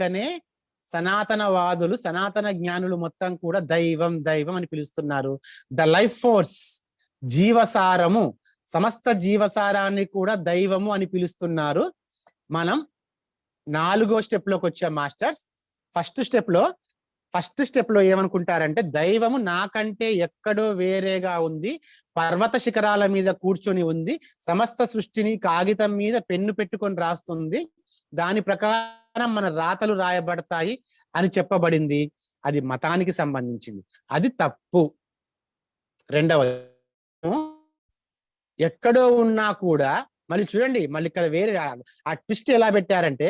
కనే సనాతనవాదులు సనాతన జ్ఞానులు మొత్తం కూడా దైవం దైవం అని పిలుస్తున్నారు. ద లైఫ్ ఫోర్స్ జీవసారము సమస్త జీవసారాన్ని కూడా దైవము అని పిలుస్తున్నారు. మనం నాలుగో స్టెప్లోకి వచ్చాం మాస్టర్స్. ఫస్ట్ స్టెప్లో ఫస్ట్ స్టెప్లో ఏమనుకుంటారంటే దైవము నాకంటే ఎక్కడో వేరేగా ఉంది పర్వత శిఖరాల మీద కూర్చొని ఉంది సమస్త సృష్టిని కాగితం మీద పెన్ను పెట్టుకొని రాస్తుంది దాని ప్రకారం మన రాతలు రాయబడతాయి అని చెప్పబడింది. అది మతానికి సంబంధించింది. అది తప్పు. రెండవ ఎక్కడో ఉన్నా కూడా మళ్ళీ చూడండి మళ్ళీ ఇక్కడ వేరే ఆ ట్విస్ట్ ఎలా పెట్టారంటే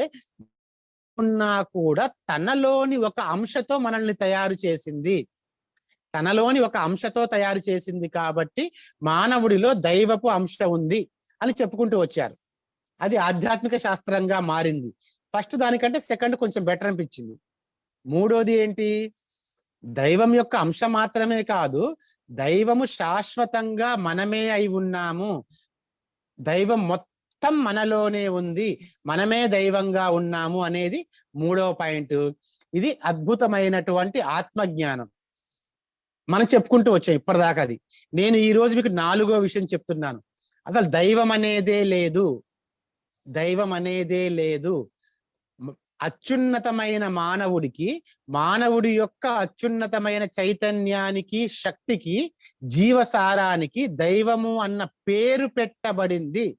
ఉన్నా కూడా తనలోని ఒక అంశతో మనల్ని తయారు చేసింది. తనలోని ఒక అంశతో తయారు చేసింది కాబట్టి మానవుడిలో దైవపు అంశ ఉంది అని చెప్పుకుంటూ వచ్చారు. అది ఆధ్యాత్మిక శాస్త్రంగా మారింది. ఫస్ట్ దానికంటే సెకండ్ కొంచెం బెటర్ అనిపించింది. మూడోది ఏంటి? దైవం యొక్క అంశం మాత్రమే కాదు దైవము శాశ్వతంగా మనమే అయి ఉన్నాము. దైవం మొత్తం మొత్తం మనలోనే ఉంది. మనమే దైవంగా ఉన్నాము అనేది మూడవ పాయింట్. ఇది అద్భుతమైనటువంటి ఆత్మజ్ఞానం. మనం చెప్పుకుంటూ వచ్చాం ఇప్పటిదాకా అది. నేను ఈ రోజు మీకు నాలుగో విషయం చెప్తున్నాను. అసలు దైవం అనేదే లేదు. దైవం అనేదే లేదు. అత్యున్నతమైన మానవుడికి మానవుడి యొక్క అత్యున్నతమైన చైతన్యానికి శక్తికి జీవసారానికి దైవము అన్న పేరు పెట్టబడింది.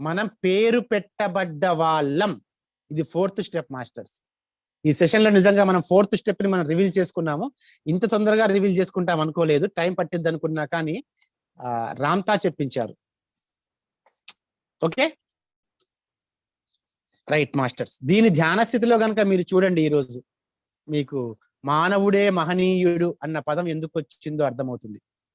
మనం పేరు పెట్టబడ్డ వాళ్ళం. ఇది ఫోర్త్ స్టెప్ మాస్టర్స్. ఈ సెషన్లో నిజంగా మనం ఫోర్త్ స్టెప్ని మనం రివీల్ చేసుకున్నాము. ఇంత తొందరగా రివీల్ చేసుకుంటాం అనుకోలేదు. టైం పట్టిద్ది అనుకున్నా కానీ రామ్తా చెప్పించారు. ఓకే? Right masters. దీని ధ్యాన స్థితిలో కనుక మీరు చూడండి ఈ రోజు మీకు మానవుడే మహనీయుడు అన్న పదం ఎందుకు వచ్చిందో అర్థమవుతుంది.